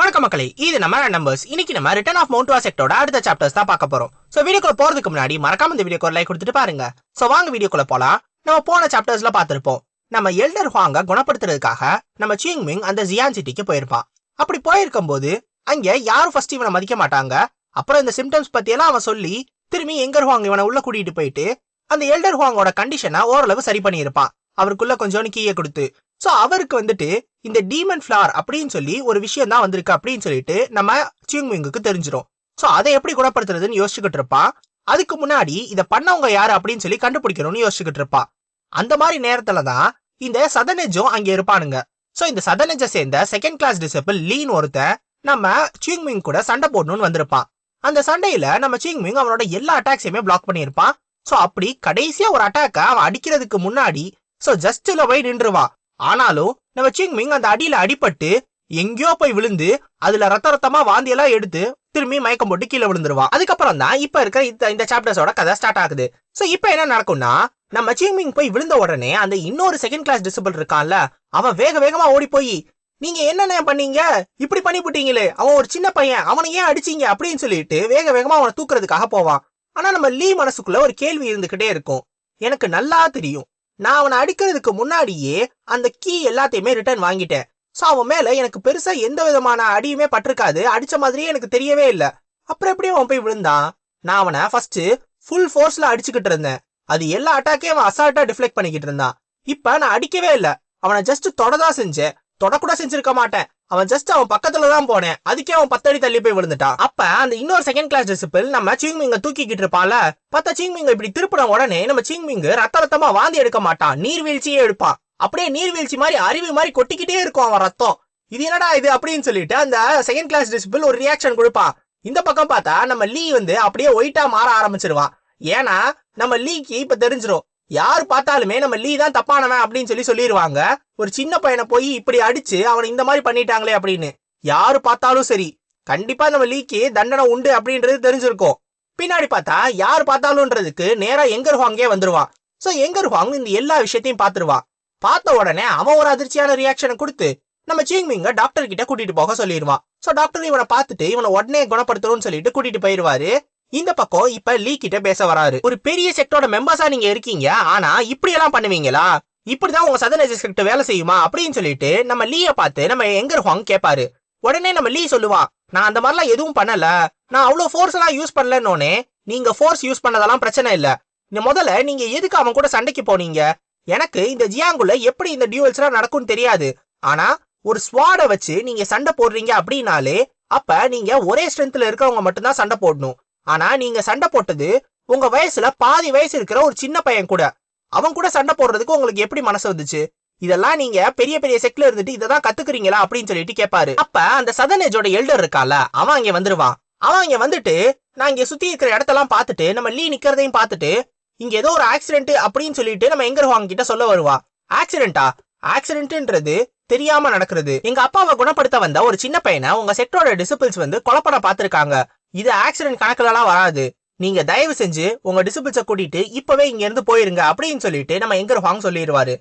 வணக்கம் மக்களே இது நம்ம நம்பர்ஸ் இன்னைக்கு நம்ம ரிட்டர்ன் ஆஃப் மவுண்ட் செக்டோட அடுத்த சாப்டர்ஸ் தான் பார்க்க போறோம். சோ வீடியோக்குள்ள போறதுக்கு முன்னாடி மறக்காம இந்த வீடியோக்கு லைக் கொடுத்துட்டு பாருங்க. சோ வாங்க வீடியோக்குள்ள போலாம். நம்ம போன சாப்டர்ஸ்ல பார்த்திருப்போம். நம்ம எல்டர் ஹுவாங்க குணப்படுத்துறதுக்காக நம்ம சிங் மிங் அந்த ஜியான் சிட்டிக்கு போயிருப்பான். அப்படி போயிருக்கும் போது அங்க யாரும் ஃபர்ஸ்ட் இவனை மதிக்க மாட்டாங்க. அப்புறம் இந்த சிம்டம்ஸ் பத்தி எல்லாம் அவன் சொல்லி திரும்பி எங்கர் ஹுவாங் இவனை உள்ள கூட்டிட்டு போயிட்டு அந்த எல்டர் ஹுவாங்கோட கண்டிஷனை ஓரளவு சரி பண்ணியிருப்பான். அவருக்குள்ள கொஞ்சோண்டு கீயை கொடுத்து ஸோ அவருக்கு வந்துட்டு இந்த டீமன் ஃபிளார் அப்படின்னு சொல்லி ஒரு விஷயம் தான் வந்திருக்கு அப்படின்னு சொல்லிட்டு நம்ம சியூங்மிங்குக்கு தெரிஞ்சிடும் ஸோ அதை எப்படி குணப்படுத்துறதுன்னு யோசிச்சுக்கிட்டு இருப்பான் அதுக்கு முன்னாடி இதை பண்ணவங்க யாரு அப்படின்னு சொல்லி கண்டுபிடிக்கணும்னு யோசிச்சுக்கிட்டு இருப்பான் அந்த மாதிரி நேரத்துல தான் இந்த சதனெஜும் அங்கே இருப்பானுங்க. ஸோ இந்த சதனெஜை சேர்ந்த செகண்ட் கிளாஸ் டிசபிள் லீன் ஒருத்தன் நம்ம சியூங்மிங் கூட சண்டை போடணும்னு வந்திருப்பான் அந்த சண்டையில நம்ம சியூங்மிங் அவனோட எல்லா அட்டாக்ஸையுமே பிளாக் பண்ணியிருப்பான் ஸோ அப்படி கடைசியா ஒரு அட்டாக்கை அவன் அடிக்கிறதுக்கு முன்னாடி ஸோ ஜஸ்ட்ல போய் நின்றுவான் ஆனாலும் நம்ம சிங்மிங் அந்த அடியில அடிபட்டு எங்கேயோ போய் விழுந்து அதுல ரத்த ரத்தமா வாந்தி எல்லாம் எடுத்து திரும்பி மயக்கம் போட்டு கீழே விழுந்துருவான் அதுக்கப்புறம் தான் இப்ப இருக்கிற இந்த இந்த சாப்டர்ஸோட கதை ஸ்டார்ட் ஆகுது. சோ இப்ப என்ன நடக்கும்னா நம்ம சிங்மிங் போய் விழுந்த உடனே அந்த இன்னொரு செகண்ட் கிளாஸ் டிசபிள் இருக்கான்ல அவன் வேக வேகமா ஓடி போய் நீங்க என்னென்ன பண்ணீங்க? இப்படி பண்ணி விட்டீங்களே அவன் ஒரு சின்ன பையன். அவனை ஏன் அடிச்சீங்க? அப்படின்னு சொல்லிட்டு வேக வேகமா அவனை தூக்குறதுக்காக போவான். ஆனா நம்ம லீ மனசுக்குள்ள ஒரு கேள்வி இருந்துகிட்டே இருக்கும். எனக்கு நல்லா தெரியும். நான் அவனை அடிக்கிறதுக்கு முன்னாடியே அந்த கீ எல்லாத்தையுமே ரிட்டர்ன் வாங்கிட்டேன். ஸோ அவன் மேலே எனக்கு பெருசாக எந்த விதமான அடியுமே பட்டிருக்காது. அடித்த மாதிரியே எனக்கு தெரியவே இல்லை. அப்புறம் எப்படி அவன் போய் விழுந்தான். நான் அவனை ஃபர்ஸ்ட் ஃபுல் ஃபோர்ஸில் அடிச்சுக்கிட்டு இருந்தேன். அது எல்லா அட்டாக்கையும் அவன் அசால்ட்டாக டிஃப்ளெக்ட் பண்ணிக்கிட்டு இருந்தான். இப்போ நான் அடிக்கவே இல்லை. அவனை ஜஸ்ட் தொடதான் செஞ்சேன். தொடக்கூட செஞ்சிருக்க மாட்டேன். அவன் ஜஸ்ட் அவன் பக்கத்துல தான் போனேன். அதுக்கே அவன் பத்தடி தள்ளி போய் விழுந்துட்டான். அப்ப அந்த இன்னொரு செகண்ட் கிளாஸ் டிசிப்பிள் நம்ம சிங்மிங்க தூக்கிக்கிட்டு இருப்பால பார்த்தா சிங்மிங்க இப்படி திருப்பின உடனே நம்ம சிங்மிங்க ரத்த ரத்தமா வாந்தி எடுக்க மாட்டான். நீர்வீழ்ச்சியே எடுப்பான். அப்படியே நீர்வீழ்ச்சி மாதிரி அருவி மாதிரி கொட்டிக்கிட்டே இருக்கும் அவன் ரத்தம். இது என்னடா இது அப்படின்னு சொல்லிட்டு அந்த செகண்ட் கிளாஸ் டிசிப்பிள் ஒரு ரியாக்ஷன் கொடுப்பான். இந்த பக்கம் பார்த்தா நம்ம லீ வந்து அப்படியே ஒயிட்டா மாற ஆரம்பிச்சிருவான். ஏன்னா நம்ம லீக்கு இப்ப தெரிஞ்சிடும் யார் பார்த்தாலுமே நம்ம லீ தான் தப்பானவன் அப்படின்னு சொல்லி சொல்லிடுவாங்க ஒரு சின்ன பையனை போய் இப்படி அடிச்சு அவனை இந்த மாதிரி பண்ணிட்டாங்களே அப்படின்னு. யாரு பார்த்தாலும் சரி. கண்டிப்பா நம்ம லீக்கு தண்டனை உண்டு அப்படின்றது தெரிஞ்சிருக்கும். பின்னாடி பார்த்தா யார் பார்த்தாலும்ன்றதுக்கு நேரா எங்கர் ஹாங்கே வந்துருவான். சோ எங்கர் ஹாங் இந்த எல்லா விஷயத்தையும் பார்த்துருவான். பார்த்த உடனே அவன் ஒரு அதிர்ச்சியான ரியாக்ஷனை கொடுத்து நம்ம சீங்மிங்க டாக்டர் கிட்ட கூட்டிட்டு போக சொல்லிடுவான் சோ டாக்டர் இவனை பார்த்துட்டு இவனை உடனே குணப்படுத்தணும்னு சொல்லிட்டு கூட்டிட்டு போயிருவாரு. இந்த பக்கம் இப்ப லீ கிட்ட பேச வராரு. ஒரு பெரிய செக்டோட மெம்பர்ஸா நீங்க இருக்கீங்க. ஆனா இப்படி எல்லாம் பண்ணுவீங்களா? இப்படிதான் உங்க சதன் செக்ட் வேலை செய்யுமா? அப்படின்னு சொல்லிட்டு நம்ம லீய பார்த்து நம்ம எங்கர் ஹாங் கேட்பாரு உடனே நம்ம லீ சொல்லுவான் நான் அந்த மாதிரிலாம் எதுவும் பண்ணல. நான் அவ்வளவு ஃபோர்ஸ் எல்லாம் யூஸ் பண்ணலன்னொன்னே நீங்க ஃபோர்ஸ் யூஸ் பண்ணதெல்லாம் பிரச்சனை இல்ல. இந்த முதல்ல நீங்க எதுக்கு அவன் கூட சண்டைக்கு போனீங்க? எனக்கு இந்த ஜியாங்குல எப்படி இந்த டியூவல்ஸ் எல்லாம் நடக்கும்னு தெரியாது. ஆனா ஒரு ஸ்வாட வச்சு நீங்க சண்டை போடுறீங்க அப்படின்னாலே அப்ப நீங்க ஒரே ஸ்ட்ரென்த்ல இருக்கவங்க மட்டும்தான் சண்டை போடணும். ஆனா நீங்க சண்டை போட்டது உங்க வயசுல பாதி வயசு இருக்கிற ஒரு சின்ன பையன் கூட. அவன் கூட சண்டை போடுறதுக்கு உங்களுக்கு எப்படி மனசு வந்துச்சு? இதெல்லாம் நீங்க பெரிய பெரிய செக்ல இருந்துட்டு இதை தான் கத்துக்கிறீங்களா அப்படின்னு சொல்லிட்டு கேட்பாரு அப்ப அந்த சதனேஜோட எல்டர் இருக்கால அவன் அங்க வந்துருவான். அவன் இங்க வந்துட்டு நான் இங்க சுத்தி இருக்கிற இடத்தெல்லாம் பார்த்துட்டு நம்ம லீ நிக்கிறதையும் பார்த்துட்டு இங்க ஏதோ ஒரு ஆக்சிடென்ட் அப்படின்னு சொல்லிட்டு நம்ம எங்கர் ஹாங் கிட்ட சொல்ல வருவா. ஆக்சிடென்டா ஆக்சிடென்ட்ன்றது தெரியாம நடக்கிறது. எங்க அப்பாவை குணப்படுத்த வந்த ஒரு சின்ன பையனை உங்க செக்டரோட டிசிபிள்ஸ் வந்து கொலப்பட பார்த்திருக்காங்க. இது ஆக்சிடென்ட் கணக்குலலாம் வராது. நீங்க தயவு செஞ்சு உங்க டிசிபிள்ஸை கூட்டிட்டு இப்பவே இங்க இருந்து போயிருங்க அப்படின்னு சொல்லிட்டு நம்ம எங்கர் வாங் சொல்லிடுவாரு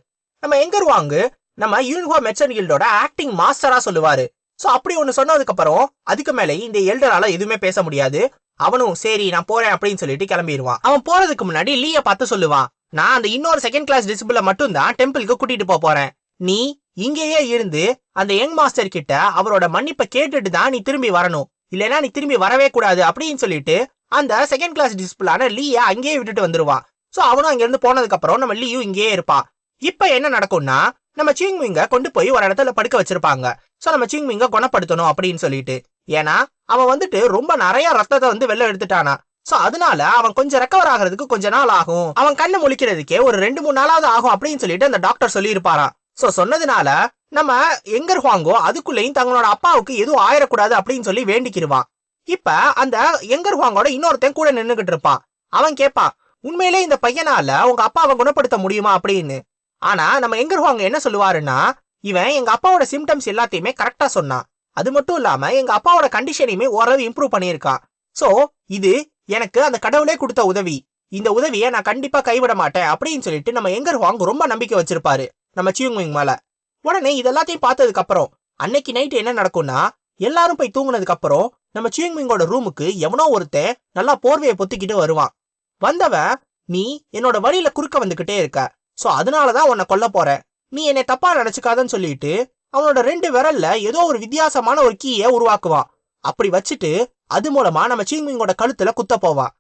நம்ம எங்கர் வாங்கு நம்ம யூனிஹோ மெச்சன் கில்டோட ஆக்டிங் மாஸ்டரா சொல்லுவாரு. சோ அப்படி ஒன்னு சொன்னதுக்கு அப்புறம் அதுக்கு மேலே இந்த எல்டரால எதுவுமே பேச முடியாது. அவனும் சரி நான் போறேன் அப்படின்னு சொல்லிட்டு கிளம்பிடுவான் அவன் போறதுக்கு முன்னாடி லீய பார்த்து சொல்லுவான். நான் அந்த இன்னொரு செகண்ட் கிளாஸ் டிசிபிள மட்டும் தான் டெம்பிளுக்கு கூட்டிட்டு போக போறேன். நீ இங்கேயே இருந்து அந்த யங் மாஸ்டர் கிட்ட அவரோட மன்னிப்பை கேட்டுட்டு தான் நீ திரும்பி வரணும். இல்லைன்னா நீ திரும்பி வரவே கூடாது அப்படின்னு சொல்லிட்டு அந்த செகண்ட் கிளாஸ் டிஸ்பிளான லீயை அங்கேயே விட்டுட்டு வந்துருவான் ஸோ அவனும் அங்கேருந்து போனதுக்கப்புறம் நம்ம லீயும் இங்கேயே இருப்பான் இப்போ என்ன நடக்கும்னா நம்ம சிங்மிங்க கொண்டு போய் ஒரு இடத்துல படுக்க வச்சிருப்பாங்க. ஸோ நம்ம சிங்மிங்க குணப்படுத்தணும் அப்படின்னு சொல்லிட்டு. ஏன்னா அவன் வந்துட்டு ரொம்ப நிறைய ரத்தத்தை வந்து வெளில எடுத்துட்டானா. ஸோ அதனால அவன் கொஞ்சம் ரெக்கவர் ஆகிறதுக்கு கொஞ்ச நாள் ஆகும். அவன் கண்ணு முழிக்கிறதுக்கே ஒரு ரெண்டு மூணு நாளாவது ஆகும் அப்படின்னு சொல்லிட்டு அந்த டாக்டர் சொல்லியிருப்பாராம். ஸோ சொன்னதுனால நம்ம எங்கர் ஹுவாங்கோ அதுக்குள்ளேயும் தங்களோட அப்பாவுக்கு எதுவும் ஆயிடக்கூடாது அப்படின்னு சொல்லி வேண்டிக்கிருவான். இப்ப அந்த எங்கர் ஹுவாங்கோட இன்னொருத்தன் கூட நின்னுகிட்டு இருப்பான். அவன் கேட்பான் உண்மையிலே இந்த பையனால உங்க அப்பாவை குணப்படுத்த முடியுமா? அப்படின்னு. ஆனா நம்ம எங்கர் ஹுவாங்க என்ன சொல்லுவாருன்னா இவன் எங்க அப்பாவோட சிம்டம்ஸ் எல்லாத்தையுமே கரெக்டா சொன்னான். அது மட்டும் இல்லாம எங்க அப்பாவோட கண்டிஷனையுமே ஓரளவு இம்ப்ரூவ் பண்ணியிருக்கான். சோ இது எனக்கு அந்த கடவுளே கொடுத்த உதவி. இந்த உதவியை நான் கண்டிப்பா கைவிட மாட்டேன் அப்படின்னு சொல்லிட்டு நம்ம எங்கர் ஹுவாங் ரொம்ப நம்பிக்கை வச்சிருப்பாரு. நம்ம சியூங் மேல. உடனே இதெல்லாத்தையும் பார்த்ததுக்கு அப்புறம் அன்னைக்கு நைட் என்ன நடக்கும்னா எல்லாரும் போய் தூங்குனதுக்கு அப்புறம் நம்ம சியூங்மிங்கோட ரூமுக்கு எவனோ ஒருத்தன் நல்லா போர்வையை பொத்திக்கிட்டு வருவான். வந்தவன் நீ என்னோட வழியில குறுக்க வந்துகிட்டே இருக்க. சோ அதனாலதான் உன்னை கொல்ல போறேன் நீ என்னை தப்பா நினைச்சுக்காதன்னு சொல்லிட்டு அவனோட ரெண்டு விரல்ல ஏதோ ஒரு வித்தியாசமான ஒரு கீயை உருவாக்குவான். அப்படி வச்சுட்டு அது மூலமா நம்ம சீங்மிங்கோட கழுத்துல குத்த போவான்.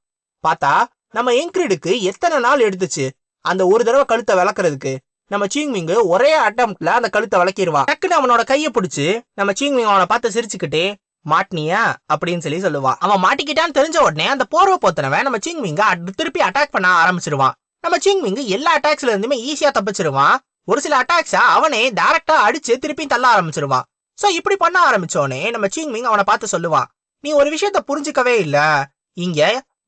பார்த்தா நம்ம என்கிரிடுக்கு எத்தனை நாள் எடுத்துச்சு? அந்த ஒரு தடவை கழுத்தை விளக்குறதுக்கு. நம்ம சீங்மிங் ஒரே அட்டம்ப்ட்ல அந்த கழுத்தை விளக்கிடுவான் டக்குன்னு அவனோட கையை பிடிச்சி நம்ம சீங்மிங் அவனை பார்த்து சிரிச்சுக்கிட்டே மாட்டினியா? அப்படின்னு சொல்லி சொல்லுவான் அவன் மாட்டிக்கிட்டான்னு தெரிஞ்ச உடனே அந்த போர்வை போத்தனவன் நம்ம சீங்மிங்க திருப்பி அட்டாக் பண்ண ஆரம்பிச்சிருவான். நம்ம சீங்மிங் எல்லா அட்டாக்ஸ்ல இருந்துமே ஈஸியா தப்பிச்சிருவான். ஒரு சில அட்டாக்ஸா அவனே டைரக்டா அடிச்சு திருப்பி தள்ள ஆரம்பிச்சிருவான். சோ இப்படி பண்ண ஆரம்பிச்சோடனே நம்ம சீங்மிங் அவனை பார்த்து சொல்லுவான் நீ ஒரு விஷயத்த புரிஞ்சுக்கவே இல்ல. இங்க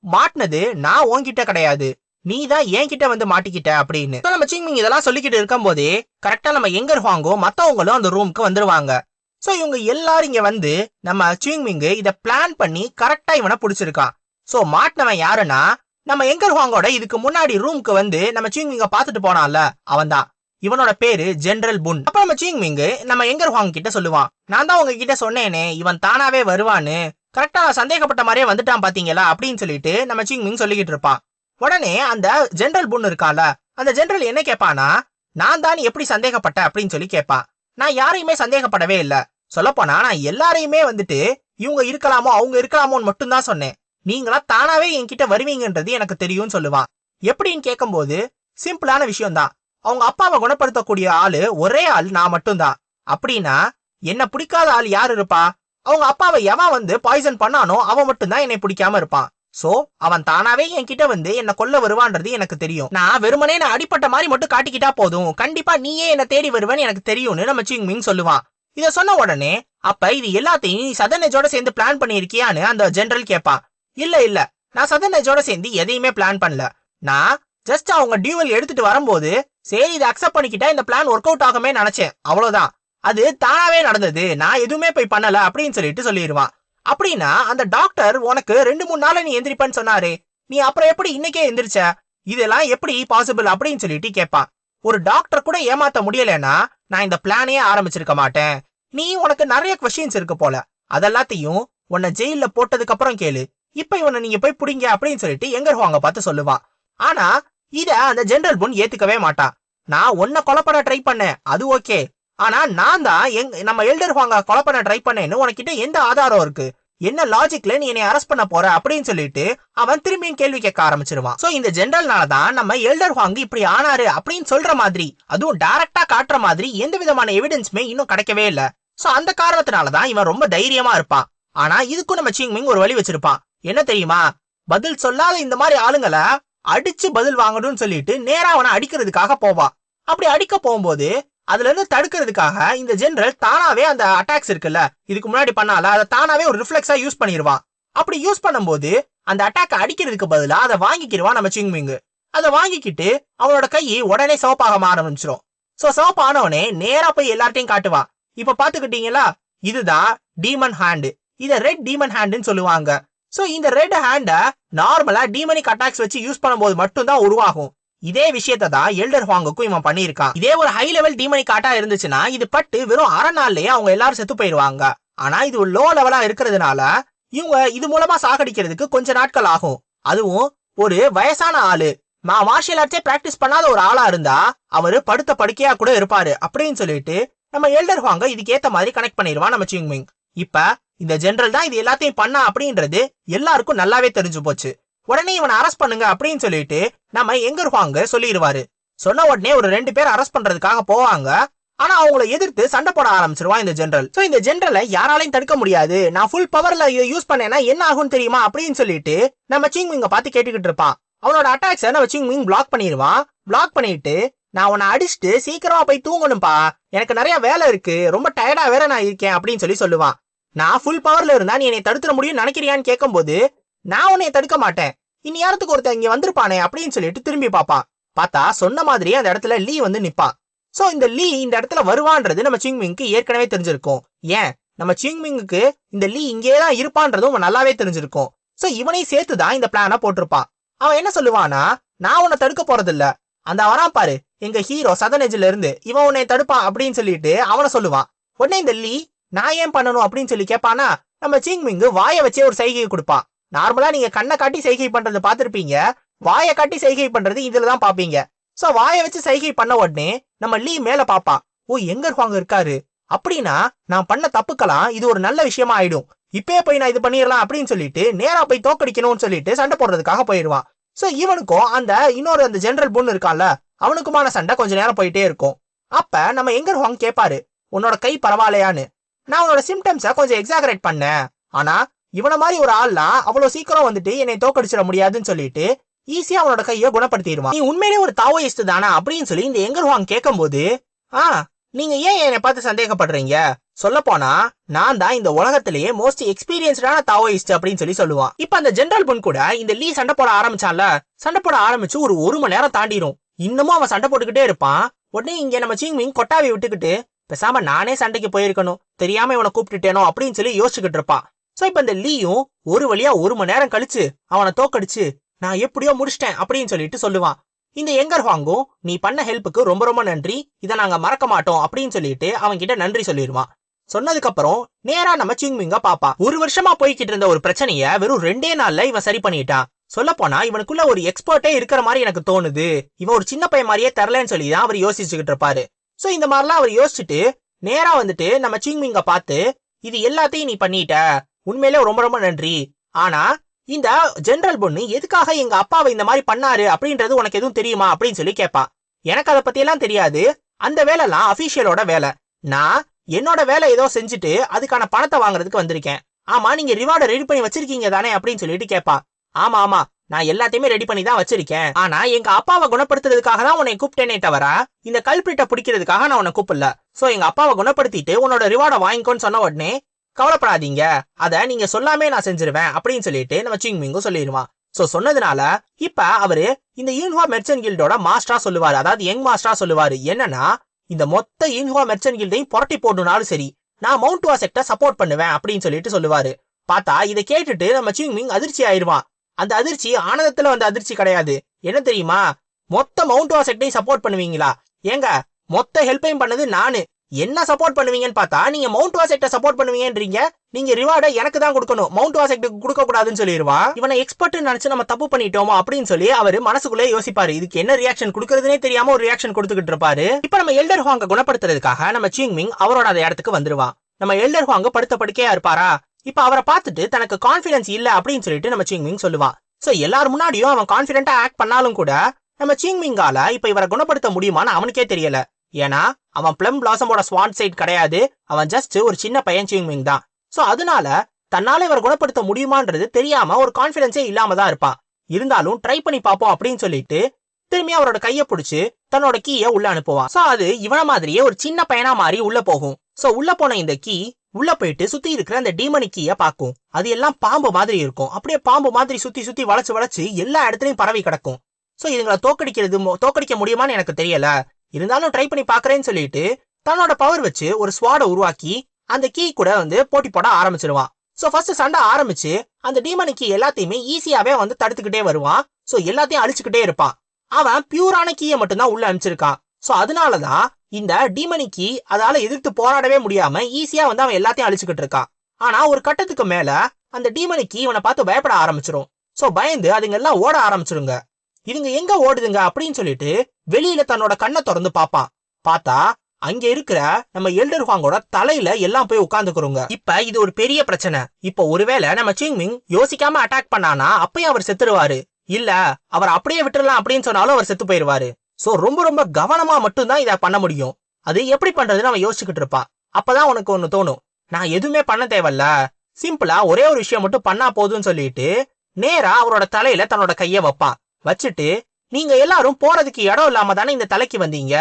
மாட்டினது நான் உன்கிட்ட கிடையாது. நீ தான் என்கிட்ட வந்து மாட்டிக்கிட்ட அப்படின்னு. நம்ம சிங்மிங் இதெல்லாம் சொல்லிக்கிட்டு இருக்கும் போதே கரெக்டா நம்ம எங்க இருவாங்கோ மத்தவங்களும் அந்த ரூமுக்கு வந்துருவாங்க. சோ இவங்க எல்லாரும் இங்க வந்து நம்ம சிங்மிங் இத பிளான் பண்ணி கரெக்டா இவனை புடிச்சிருக்கான். சோ மாட்டினவன் யாருன்னா நம்ம எங்கர் ஹாங்கோட இதுக்கு முன்னாடி ரூமுக்கு வந்து நம்ம சிங்மிங்க பாத்துட்டு போனான்ல அவன்தான் இவனோட பேரு ஜெனரல் புன் அப்ப நம்ம சிங்மிங் நம்ம எங்கர் ஹாங் கிட்ட சொல்லுவான். நான் தான் உங்ககிட்ட சொன்னேனே இவன் தானாவே வருவான்னு. கரெக்டா சந்தேகப்பட்ட மாதிரியே வந்துட்டான் பாத்தீங்களா அப்படின்னு சொல்லிட்டு நம்ம சிங்மிங் சொல்லிக்கிட்டு இருப்பான். உடனே அந்த ஜென்ரல் புன் இருக்கால அந்த ஜென்ரல் என்ன கேட்பானா நான் தான் எப்படி சந்தேகப்பட்ட? அப்படின்னு சொல்லி கேட்பான் நான் யாரையுமே சந்தேகப்படவே இல்ல. சொல்லப்போனா நான் எல்லாரையுமே வந்துட்டு இவங்க இருக்கலாமோ அவங்க இருக்கலாமோன்னு மட்டும்தான் சொன்னேன். நீங்களா தானாவே என்கிட்ட வருவீங்கன்றது எனக்கு தெரியும்னு சொல்லுவான் எப்படின்னு கேட்கும்போது சிம்பிளான விஷயம்தான். அவங்க அப்பாவை குணப்படுத்தக்கூடிய ஆளு ஒரே ஆள் நான் மட்டும்தான். அப்படின்னா என்ன பிடிக்காத ஆள் யார் இருப்பா? அவங்க அப்பாவை எவன் வந்து பாய்சன் பண்ணானோ அவன் மட்டும்தான் என்னை பிடிக்காம இருப்பான். சோ அவன் தானாவே என்கிட்ட வந்து என்ன கொல்ல வருவான்றது எனக்கு தெரியும். நான் வெறுமனே நான் அடிப்பட்ட மாதிரி மட்டும் காட்டிக்கிட்டா போதும். கண்டிப்பா நீயே என்ன தேடி வருவேன்னு எனக்கு தெரியும்னு நம்ம சிங் மிங் சொல்லுவான். இத சொன்ன உடனே அப்ப இது எல்லாத்தையும் நீ சதனேஜோட சேர்ந்து பிளான் பண்ணியிருக்கியான்னு அந்த ஜெனரல் கேட்பான் இல்ல இல்ல. நான் சதனேஜோட சேர்ந்து எதையுமே பிளான் பண்ணல. நான் ஜஸ்ட் அவங்க டியூவல் எடுத்துட்டு வரும்போது சரி இதை அக்செப்ட் பண்ணிக்கிட்டா இந்த பிளான் ஒர்க் அவுட் ஆகுமே நினைச்சேன். அவ்வளவுதான். அது தானாவே நடந்தது. நான் எதுவுமே போய் பண்ணல அப்படின்னு சொல்லிட்டு சொல்லிடுவான் அப்படின்னா அந்த டாக்டர் உனக்கு ரெண்டு மூணு நாள் நீ எந்திரிப்பேன்னு சொன்னாரு. நீ அப்புறம் எப்படி இன்னைக்கே எந்திரிச்ச? இதெல்லாம் எப்படி பாசிபிள் அப்படின்னு சொல்லிட்டு கேட்பான் ஒரு டாக்டர் கூட ஏமாத்த முடியலன்னா நான் இந்த பிளானே ஆரம்பிச்சிருக்க மாட்டேன். நீ உனக்கு நிறைய கொஸ்டின்ஸ் இருக்கு போல. அதெல்லாத்தையும் உன்னை ஜெயில போட்டதுக்கு அப்புறம் கேளு. இப்ப இவனை நீங்க போய் புடிங்க அப்படின்னு சொல்லிட்டு எங்க இருவாங்க பார்த்து சொல்லுவான் ஆனா இத அந்த ஜெனரல் புன் ஏத்துக்கவே மாட்டான் நான் உன்னை கொலை பண்ண ட்ரை பண்ணேன். அது ஓகே ஆனா நான் தான் எங் நம்ம எல்டர் வாங்க கொலை பண்ண ட்ரை பண்ணேன்னு உனக்கிட்ட எந்த ஆதாரம் இருக்கு? என்ன லாஜிக்ல நீ என்னை அரெஸ்ட் பண்ண போற அப்படின்னு சொல்லிட்டு அவன் திரும்பியும் கேள்வி கேட்க ஆரம்பிச்சிருவான். சோ இந்த ஜென்ரல்னால தான் நம்ம எல்டர் ஹாங் இப்படி ஆனாரு அப்படின்னு சொல்ற மாதிரி அதுவும் டைரக்டா காட்டுற மாதிரி எந்த விதமான எவிடன்ஸுமே இன்னும் கிடைக்கவே இல்ல. சோ அந்த காரணத்தினால தான் இவன் ரொம்ப தைரியமா இருப்பான். ஆனா இதுக்கும் நம்ம சிங்மிங் ஒரு வழி வச்சிருப்பான். என்ன தெரியுமா? பதில் சொல்லாத இந்த மாதிரி ஆளுங்களை அடிச்சு பதில் வாங்கணும்னு சொல்லிட்டு நேரா அவனை அடிக்கிறதுக்காக போவான். அப்படி அடிக்க போகும்போது அதுல இருந்து தடுக்கிறதுக்காக இந்த ஜெனரல் தானாவே அந்த அட்டாக்ஸ் இருக்குல்ல இதுக்கு முன்னாடி பண்ணால அதை தானாவே ஒரு ரிஃப்ளெக்ஸா யூஸ் பண்ணிடுவான் அப்படி யூஸ் பண்ணும்போது அந்த அட்டாக் அடிக்கிறதுக்கு பதிலா அதை வாங்கிக்கிடுவான் நம்ம சிங்மிங்கு அதை வாங்கிக்கிட்டு அவனோட கை உடனே சிவப்பாக ஆரம்பிச்சிரும். சோ சிவப்பானவனே நேரா போய் எல்லார்ட்டையும் காட்டுவான் இப்ப பாத்துக்கிட்டீங்களா? இதுதான் டீமன் ஹேண்டு இத ரெட் டீமன் ஹேண்டுன்னு சொல்லுவாங்க. சோ இந்த ரெட் ஹேண்ட நார்மலா டீமனிக் அட்டாக்ஸ் வச்சு யூஸ் பண்ணும்போது மட்டும்தான் உருவாகும். இதே விஷயத்தை தான் எல்டர் ஹாங்குக்கும் இவன் பண்ணியிருக்கான். இதே ஒரு ஹை லெவல் டீமனிக் ஆட்டா இருந்துச்சுன்னா இது பட்டு வெறும் அரை நாள்லயே அவங்க எல்லாரும் செத்து போயிருவாங்க. ஆனா இது லோ லெவலா இருக்கிறதுனால இவங்க இது மூலமா சாகடிக்கிறதுக்கு கொஞ்ச நாட்கள் ஆகும். அதுவும் ஒரு வயசான ஆளு. மா மார்ஷியல் ஆர்ட்ஸே பிராக்டிஸ் பண்ணாத ஒரு ஆளா இருந்தா அவரு படுத்த படுக்கையா கூட இருப்பாரு அப்படின்னு சொல்லிட்டு நம்ம எல்டர் ஹாங்க இதுக்கு ஏத்த மாதிரி கனெக்ட் பண்ணிடுவான் நம்ம சிங்மிங் இப்ப இந்த ஜெனரல் தான் இது எல்லாத்தையும் பண்ணா அப்படின்றது எல்லாருக்கும் நல்லாவே தெரிஞ்சு போச்சு. உடனே இவனை அரெஸ்ட் பண்ணுங்க அப்படின்னு சொல்லிட்டு நம்ம எங்க இருப்பாங்க சொல்லிடுவாரு. சொன்ன உடனே ஒரு ரெண்டு பேர் அரெஸ்ட் பண்றதுக்காக போவாங்க. ஆனா அவங்கள எதிர்த்து சண்டை போட ஆரம்பிச்சிருவான் இந்த ஜென்ரல் சோ இந்த ஜென்ரலை யாராலையும் தடுக்க முடியாது. நான் ஃபுல் பவர்ல யூஸ் பண்ணேன்னா என்ன ஆகும் தெரியுமா அப்படின்னு சொல்லிட்டு நம்ம சிங்மிங்க பார்த்து கேட்டுக்கிட்டு இருப்பான். அவனோட அட்டாக்ஸை நம்ம சிங்மிங் பிளாக் பண்ணிடுவான். பிளாக் பண்ணிட்டு நான் உன்னை அடிச்சுட்டு சீக்கிரமா போய் தூங்கணும்பா. எனக்கு நிறைய வேலை இருக்கு. ரொம்ப டயர்டா வேற நான் இருக்கேன். அப்படின்னு சொல்லி சொல்லுவான். நான் ஃபுல் பவர்ல இருந்தா நீ என்னை தடுத்துட முடியும்னு நினைக்கிறியான்னு கேட்கும்போது நான் உன்னை தடுக்க மாட்டேன். இனி யாரத்துக்கு ஒருத்தன் இங்க வந்திருப்பானே அப்படின்னு சொல்லிட்டு திரும்பி பார்ப்பான். பார்த்தா சொன்ன மாதிரி அந்த இடத்துல லீ வந்து நிப்பான். சோ இந்த லீ இந்த இடத்துல வருவான்றது நம்ம சிங்மிங்க்கு ஏற்கனவே தெரிஞ்சிருக்கும். ஏன்? நம்ம சிங்மிங்குக்கு இந்த லீ இங்கே தான் இருப்பான்றதும் நல்லாவே தெரிஞ்சிருக்கும். சோ இவனையும் சேர்த்து தான் இந்த பிளான போட்டிருப்பான். அவன் என்ன சொல்லுவானா நான் உன்னை தடுக்க போறதில்ல. அந்த வரான் பாரு எங்க ஹீரோ சதனேஜ்ல இருந்து இவன் உன்னை தடுப்பான் அப்படின்னு சொல்லிட்டு அவனை சொல்லுவான். உடனே இந்த லீ நான் ஏன் பண்ணணும் அப்படின்னு சொல்லி கேட்பானா நம்ம சிங்மிங்கு வாயை வச்சே ஒரு சைகையை கொடுப்பான். நார்மலா நீங்க கண்ணை காட்டி சைகை பண்றது பார்த்துருப்பீங்க. வாயை காட்டி சைகை பண்றது இதுல தான் பாப்பீங்க சோ வாயை வச்சு சைகை பண்ண உடனே நம்ம லீ மேல பாப்பா ஓ எங்க இருப்பாங்க இருக்காரு? அப்படின்னா நான் பண்ண தப்புக்கலாம் இது ஒரு நல்ல விஷயமா ஆயிடும். இப்பே போய் நான் இது பண்ணிடலாம் அப்படின்னு சொல்லிட்டு நேரா போய் தோக்கடிக்கணும்னு சொல்லிட்டு சண்டை போடுறதுக்காக போயிடுவான் சோ இவனுக்கும் அந்த இன்னொரு அந்த ஜெனரல் பொண்ணு இருக்கான்ல அவனுக்குமான சண்டை கொஞ்ச நேரம் போயிட்டே இருக்கும். அப்ப நம்ம எங்கர் ஹாங் கேட்பாரு உன்னோட கை பரவாயில்லையான்னு? நான் உன்னோட சிம்டம்ஸை கொஞ்சம் எக்ஸாகரேட் பண்ணேன். ஆனா இவன மாதிரி ஒரு ஆள்லாம் அவ்வளவு சீக்கிரம் வந்துட்டு என்னை தோக்கடிச்சிட முடியாதுன்னு சொல்லிட்டு ஈஸியா அவனோட கையை குணப்படுத்திடுவான். நீ உண்மையிலே ஒரு தாவோயிஸ்ட் தானா அப்படின்னு சொல்லி இந்த எங்கர் கேட்கும் கேட்கும்போது ஆ நீங்க ஏன் என்னை பார்த்து சந்தேகப்படுறீங்க? சொல்ல போனா நான் தான் இந்த உலகத்திலேயே மோஸ்ட் எக்ஸ்பீரியன்ஸ்டான தாவோயிஸ்ட் அப்படின்னு சொல்லி சொல்லுவான். இப்ப அந்த ஜென்ரல் புன் கூட இந்த லீ சண்டை போட ஆரம்பிச்சான்ல சண்டை போட ஆரம்பிச்சு ஒரு ஒரு மணி நேரம் தாண்டிடும் இன்னமும் அவன் சண்டை போட்டுக்கிட்டே இருப்பான். உடனே இங்க நம்ம சிங்மிங் கொட்டாவி விட்டுக்கிட்டு பேசாம நானே சண்டைக்கு போயிருக்கணும். தெரியாம இவனை கூப்பிட்டுட்டேனோ? அப்படின்னு சொல்லி யோசிச்சுக்கிட்டு இருப்பான். சோ இப்ப இந்த லீயும் ஒரு வழியா ஒரு மணி நேரம் கழிச்சு அவனை தோக்கடிச்சு நான் எப்படியோ முடிச்சிட்டேன் அப்படின்னு சொல்லிட்டு சொல்லுவான். இந்த எங்கர் ஹாங்கும் நீ பண்ண ஹெல்ப்புக்கு ரொம்ப ரொம்ப நன்றி. இதை நாங்க மறக்க மாட்டோம் அப்படின்னு சொல்லிட்டு அவன் கிட்ட நன்றி சொல்லிடுவான். சொன்னதுக்கு அப்புறம் நேரா நம்ம சிங்மிங்க பாப்பா. ஒரு வருஷமா போய்கிட்டு இருந்த ஒரு பிரச்சனைய வெறும் ரெண்டே நாள்ல இவன் சரி பண்ணிட்டான். சொல்ல போனா இவனுக்குள்ள ஒரு எக்ஸ்பர்ட்டே இருக்கிற மாதிரி எனக்கு தோணுது. இவன் ஒரு சின்ன பையன் மாதிரியே தரலன்னு சொல்லி தான் அவர் யோசிச்சுக்கிட்டு இருப்பாரு. சோ இந்த மாதிரிலாம் அவர் யோசிச்சுட்டு நேரா வந்துட்டு நம்ம சிங்மிங்க பார்த்து இது எல்லாத்தையும் நீ பண்ணிட்ட. உண்மையிலே ரொம்ப ரொம்ப நன்றி. ஆனா இந்த ஜெனரல் பொண்ணு எதுக்காக எங்க அப்பாவை இந்த மாதிரி பண்ணாரு அப்படின்றது உனக்கு எதுவும் தெரியுமா அப்படின்னு சொல்லி கேட்பா எனக்கு அதை பத்தி எல்லாம் தெரியாது. அந்த வேலைலாம் அபிஷியலோட வேலை. நான் என்னோட வேலை ஏதோ செஞ்சுட்டு அதுக்கான பணத்தை வாங்குறதுக்கு வந்திருக்கேன். ஆமா நீங்க ரிவார்டை ரெடி பண்ணி வச்சிருக்கீங்க தானே அப்படின்னு சொல்லிட்டு கேட்பா ஆமா ஆமா நான் எல்லாத்தையுமே ரெடி பண்ணி தான் வச்சிருக்கேன். ஆனா எங்க அப்பாவை குணப்படுத்துறதுக்காக தான் உன்னை கூப்பிட்டேனே தவிர இந்த கல்பிரிட்ட பிடிக்கிறதுக்காக நான் உன்னை கூப்பிடல. சோ எங்க அப்பாவை குணப்படுத்திட்டு உன்னோட ரிவார்டை வாங்கிக்கோன்னு சொன்ன உடனே கவலைப்படாதீங்க. அத நீங்க சொல்லாமே நான் செஞ்சிருவேன் அப்படின்னு சொல்லிட்டு நம்ம சிங்மிங்கும் சொல்லிடுவான். சோ சொன்னதுனால இப்ப அவரு இந்த யூன்ஹுவா மெர்ச்சன் கில்டோட மாஸ்டரா சொல்லுவாரு. அதாவது யங் மாஸ்டரா சொல்லுவாரு. என்னன்னா இந்த மொத்த யூன்ஹுவா மெர்ச்சன் கில்டையும் புரட்டி போடணும்னாலும் சரி நான் மவுண்ட் வாசெக்ட சப்போர்ட் பண்ணுவேன் அப்படின்னு சொல்லிட்டு சொல்லுவாரு. பார்த்தா இதை கேட்டுட்டு நம்ம சிங்மிங் அதிர்ச்சி ஆயிருவான் அந்த அதிர்ச்சி ஆனந்தத்துல வந்த அதிர்ச்சி கிடையாது. என்ன தெரியுமா? மொத்த மவுண்ட் வாசெக்டையும் சப்போர்ட் பண்ணுவீங்களா? ஏங்க மொத்த ஹெல்ப்பையும் பண்ணது நானு. என்ன சப்போர்ட் பண்ணுவீங்கன்னு பார்த்தா நீங்க மவுண்ட் வாசெக்ட சப்போர்ட் பண்ணுவீங்கன்றீங்க. நீங்க ரிவார்டை எனக்கு தான் கொடுக்கணும். மவுண்ட் வாசெக்டுக்கு கொடுக்க கூடாதுன்னு சொல்லிடுவான் இவனை எக்ஸ்பர்ட் நினைச்சு நம்ம தப்பு பண்ணிட்டோமோ அப்படின்னு சொல்லி அவர் மனசுக்குள்ளே யோசிப்பாரு. இதுக்கு என்ன ரியாக்ஷன் கொடுக்கறதுனே தெரியாம ஒரு ரியாக்ஷன் கொடுத்துக்கிட்டு இருப்பாரு. இப்ப நம்ம எல்டர் ஹாங்க குணப்படுத்துறதுக்காக நம்ம சிங்மிங் அவரோட அந்த இடத்துக்கு வந்துருவான் நம்ம எல்டர் ஹாங்க படுத்த படுக்கையா இருப்பாரா? இப்ப அவரை பார்த்துட்டு தனக்கு கான்பிடன்ஸ் இல்ல அப்படின்னு சொல்லிட்டு நம்ம சிங்மிங் சொல்லுவான் சோ எல்லார் முன்னாடியும் அவன் கான்பிடண்டா ஆக்ட் பண்ணாலும் கூட நம்ம சிங்மிங்கால இப்ப இவரை குணப்படுத்த முடியுமான்னு அவனுக்கே தெரியல. ஏன்னா அவன் பிளம் பிளாசமோட ஸ்வான் சைட் கிடையாது. அவன் ஜஸ்ட் ஒரு சின்ன பையன் சிங்மிங் தான். சோ அதனால தன்னால இவரை குணப்படுத்த முடியுமான்றது தெரியாம ஒரு கான்பிடன்ஸே இல்லாம தான் இருப்பான். இருந்தாலும் ட்ரை பண்ணி பார்ப்போம் அப்படின்னு சொல்லிட்டு திரும்பி அவரோட கைய பிடிச்சு தன்னோட கீய உள்ள அனுப்புவான். சோ அது இவன மாதிரியே ஒரு சின்ன பையனா மாறி உள்ள போகும். சோ உள்ள போன இந்த கீ உள்ள போயிட்டு சுத்தி இருக்கிற அந்த டீமனி கீய பாக்கும் அது எல்லாம் பாம்பு மாதிரி இருக்கும். அப்படியே பாம்பு மாதிரி சுத்தி சுத்தி வளைச்சு வளைச்சு எல்லா இடத்துலயும் பரவி கிடக்கும். சோ இதுங்களை தோக்கடிக்கிறது தோக்கடிக்க முடியுமான்னு எனக்கு தெரியல. இருந்தாலும் ட்ரை பண்ணி பாக்குறேன்னு சொல்லிட்டு தன்னோட பவர் வச்சு ஒரு ஸ்வாட உருவாக்கி அந்த கீ கூட வந்து போட்டி போட ஆரம்பிச்சிருவான் சோ ஃபர்ஸ்ட் சண்டை ஆரம்பிச்சு அந்த டீமனுக்கு எல்லாத்தையுமே ஈஸியாவே வந்து தடுத்துக்கிட்டே வருவான். சோ எல்லாத்தையும் அழிச்சுக்கிட்டே இருப்பான். அவன் பியூரான கீயை மட்டும்தான் உள்ள அனுப்பிச்சிருக்கான் சோ அதனாலதான் இந்த டீமனிக்கு கீ அதால எதிர்த்து போராடவே முடியாம ஈஸியா வந்து அவன் எல்லாத்தையும் அழிச்சுக்கிட்டு இருக்கான் ஆனா ஒரு கட்டத்துக்கு மேல அந்த டீமனிக்கு இவனை பார்த்து பயப்பட ஆரம்பிச்சிரும். சோ பயந்து அதுங்க எல்லாம் ஓட ஆரம்பிச்சிருங்க. இதுங்க எங்க ஓடுதுங்க அப்படின்னு சொல்லிட்டு வெளியில தன்னோட கண்ணை திறந்து பார்ப்பான் பார்த்தா அங்க இருக்கிற நம்ம எல்டர் ஹாங்கோட தலையில எல்லாம் போய் உட்கார்ந்துக்கிறோங்க. இப்ப இது ஒரு பெரிய பிரச்சனை. இப்ப ஒருவேளை நம்ம சிங்மிங் யோசிக்காம அட்டாக் பண்ணானா அப்பயும் அவர் செத்துருவாரு. இல்ல அவர் அப்படியே விட்டுறலாம் அப்படின்னு சொன்னாலும் அவர் செத்து போயிருவாரு. சோ ரொம்ப ரொம்ப கவனமா மட்டும்தான் இதை பண்ண முடியும். அது எப்படி பண்றதுன்னு அவன் யோசிச்சுக்கிட்டு இருப்பான் அப்பதான் உனக்கு ஒண்ணு தோணும். நான் எதுவுமே பண்ண தேவையில்ல. சிம்பிளா ஒரே ஒரு விஷயம் மட்டும் பண்ணா போதும்னு சொல்லிட்டு நேரா அவரோட தலையில தன்னோட கைய வைப்பான் வச்சுட்டு நீங்க எல்லாரும் போறதுக்கு இடம் இல்லாம தானே இந்த தலைக்கு வந்தீங்க?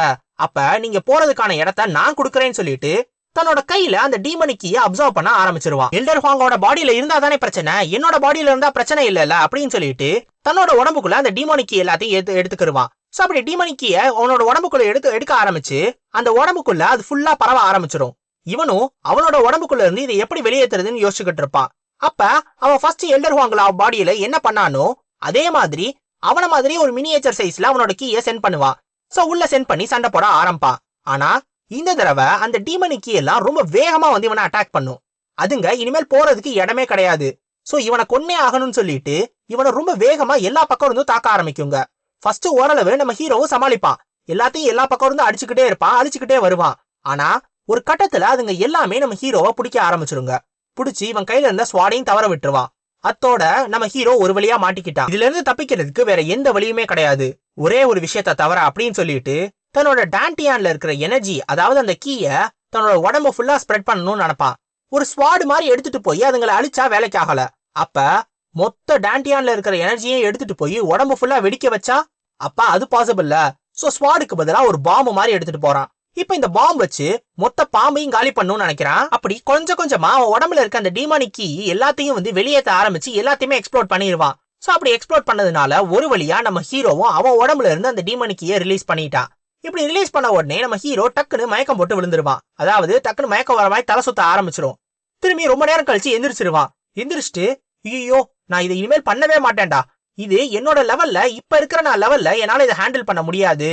அப்ப நீங்க போறதுக்கான இடத்த நான் குடுக்கறேன்னு சொல்லிட்டு தன்னோட கையில அந்த டீமனிக்கு அப்சர்வ் பண்ண ஆரம்பிச்சிருவான். எல்டர் ஹாங்கோட பாடியில இருந்தா தானே பிரச்சனை. என்னோட பாடியில இருந்தா பிரச்சனை இல்ல அப்படின்னு சொல்லிட்டு தன்னோட உடம்புக்குள்ள அந்த டீமோனிக்கி எல்லாத்தையும் எடுத்து எடுத்துக்கிருவான். சோ அப்படி டீமனிக்கிய அவனோட உடம்புக்குள்ள எடுத்து எடுக்க ஆரம்பிச்சு அந்த உடம்புக்குள்ள அது ஃபுல்லா பரவ ஆரம்பிச்சிடும் இவனும் அவனோட உடம்புக்குள்ள இருந்து இதை எப்படி வெளியேத்துறதுன்னு யோசிச்சுக்கிட்டு இருப்பான். அப்ப அவன் ஃபர்ஸ்ட் எல்டர் ஹாங்கல பாடியில என்ன பண்ணானோ அதே மாதிரி அவன மாதிரி ஒரு மினியேச்சர் சைஸ்ல அவனோட கீயை சென்ட் பண்ணுவான் சோ உள்ள சென்ட் பண்ணி சண்டை போட ஆரம்பிப்பான் ஆனா இந்த தடவை அந்த டீமனிக்கி எல்லாம் ரொம்ப வேகமா வந்து இவனை அட்டாக் பண்ணும். அதுங்க இனிமேல் போறதுக்கு இடமே கிடையாது. சோ இவனை கொன்னே ஆகணும்னு சொல்லிட்டு இவனை ரொம்ப வேகமா எல்லா பக்கம் இருந்தும் தாக்க ஆரம்பிக்குங்க. ஃபர்ஸ்ட் ஓரளவு நம்ம ஹீரோவும் சமாளிப்பான் எல்லாத்தையும் எல்லா பக்கம் இருந்து அடிச்சுக்கிட்டே இருப்பான் அழிச்சுக்கிட்டே வருவான் ஆனா ஒரு கட்டத்துல அதுங்க எல்லாமே நம்ம ஹீரோவை பிடிக்க ஆரம்பிச்சிருங்க. பிடிச்சி இவன் கையில இருந்த ஸ்வாடையும் தவற விட்டுருவான் அத்தோட நம்ம ஹீரோ ஒரு வழியா மாட்டிக்கிட்டான் இதுல இருந்து தப்பிக்கிறதுக்கு வேற எந்த வழியுமே கிடையாது. ஒரே ஒரு விஷயத்த தவிர அப்படின்னு சொல்லிட்டு தன்னோட டான்டியான்ல இருக்கிற எனர்ஜி அதாவது அந்த கீய தன்னோட உடம்ப ஃபுல்லா ஸ்ப்ரெட் பண்ணணும்னு நினைப்பான். ஒரு ஸ்வாடு மாதிரி எடுத்துட்டு போய் அதுங்களை அழிச்சா வேலைக்கு ஆகல. அப்ப மொத்த டான்டியான்ல இருக்கிற எனர்ஜியை எடுத்துட்டு போய் உடம்பு ஃபுல்லா வெடிக்க வச்சா அப்ப அது பாசிபிள்ல சோ ஸ்வாடுக்கு பதிலா ஒரு பாம்பு மாதிரி எடுத்துட்டு போறான். இப்ப இந்த பாம்பு வச்சு மொத்த பாம்பையும் காலி பண்ணணும்னு நினைக்கிறான். அப்படி கொஞ்சம் கொஞ்சமா அவன் உடம்புல இருக்க அந்த டீமானிக் கீ எல்லாத்தையும் வந்து வெளியேற்ற ஆரம்பிச்சு எல்லாத்தையுமே எக்ஸ்ப்ளோர் பண்ணிடுவான் சோ அப்படி எக்ஸ்ப்ளோர் பண்ணதுனால ஒரு வழியா நம்ம ஹீரோவும் அவன் உடம்புல இருந்து அந்த டீமானிக்கியை ரிலீஸ் பண்ணிட்டான். இப்படி ரிலீஸ் பண்ண உடனே நம்ம ஹீரோ டக்குன்னு மயக்கம் போட்டு விழுந்துருவான். அதாவது டக்குன்னு மயக்கம் வர மாதிரி தலை சுத்த ஆரம்பிச்சிரும். திரும்பி ரொம்ப நேரம் கழிச்சு எந்திரிச்சிருவான். எந்திரிச்சிட்டு ஐயோ நான் இதை இனிமேல் பண்ணவே மாட்டேன்டா. இது என்னோட லெவல்ல இப்ப இருக்கிற நான் லெவல்ல என்னால இதை ஹேண்டில் பண்ண முடியாது.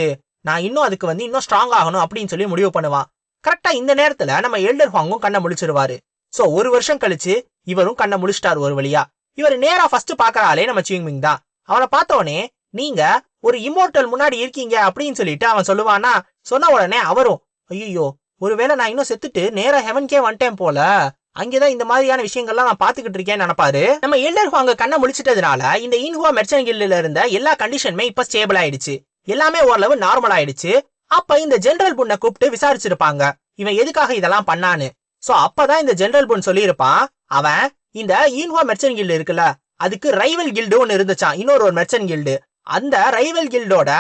நான் இன்னும் அதுக்கு வந்து இன்னும் ஸ்ட்ராங் ஆகணும் அப்படின்னு சொல்லி முடிவு பண்ணுவான். கரெக்டா இந்த நேரத்துல நம்ம எல்டர் ஹாங்கும் கண்ணை முழிச்சிருவாரு. சோ ஒரு வருஷம் கழிச்சு இவரும் கண்ணை முழிச்சிட்டாரு ஒரு வழியா. இவர் நேரா ஃபர்ஸ்ட் பாக்குற ஆளே நம்ம சிங்மிங் தான். அவனை பார்த்த உடனே நீங்க ஒரு இம்மோர்டல் முன்னாடி இருக்கீங்க அப்படின்னு சொல்லிட்டு அவன் சொல்லுவானா சொன்ன உடனே அவரும் ஐயோ ஒருவேளை நான் இன்னும் செத்துட்டு நேரா ஹெவன்கே வந்துட்டேன் போல. அங்கேதான் இந்த மாதிரியான விஷயங்கள்லாம் நான் பாத்துக்கிட்டு இருக்கேன்னு நினைப்பாரு? நம்ம எல்டர் ஹாங்க கண்ணை முழிச்சிட்டதுனால இந்த இன்ஹுவா மெர்ச்சன் கில்ல இருந்த எல்லா கண்டிஷனுமே இப்ப ஸ்டேபிள் ஆயிடுச்சு. எல்லாமே ஓரளவு நார்மல் ஆயிடுச்சு. அப்ப இந்த ஜெனரல் புண்ணை கூப்பிட்டு விசாரிச்சிருப்பாங்க. இவன் எதுக்காக இதெல்லாம் பண்ணான்னு. சோ அப்பதான் இந்த ஜெனரல் புன் சொல்லியிருப்பான் அவன் இந்த இன்ஹோ மெர்ச்சன் கில்டு இருக்குல்ல அதுக்கு ரைவல் கில்டு ஒன்னு இருந்துச்சான் இன்னொரு ஒரு மெர்ச்சன் கில்டு அந்த ரைவல் கில்டோட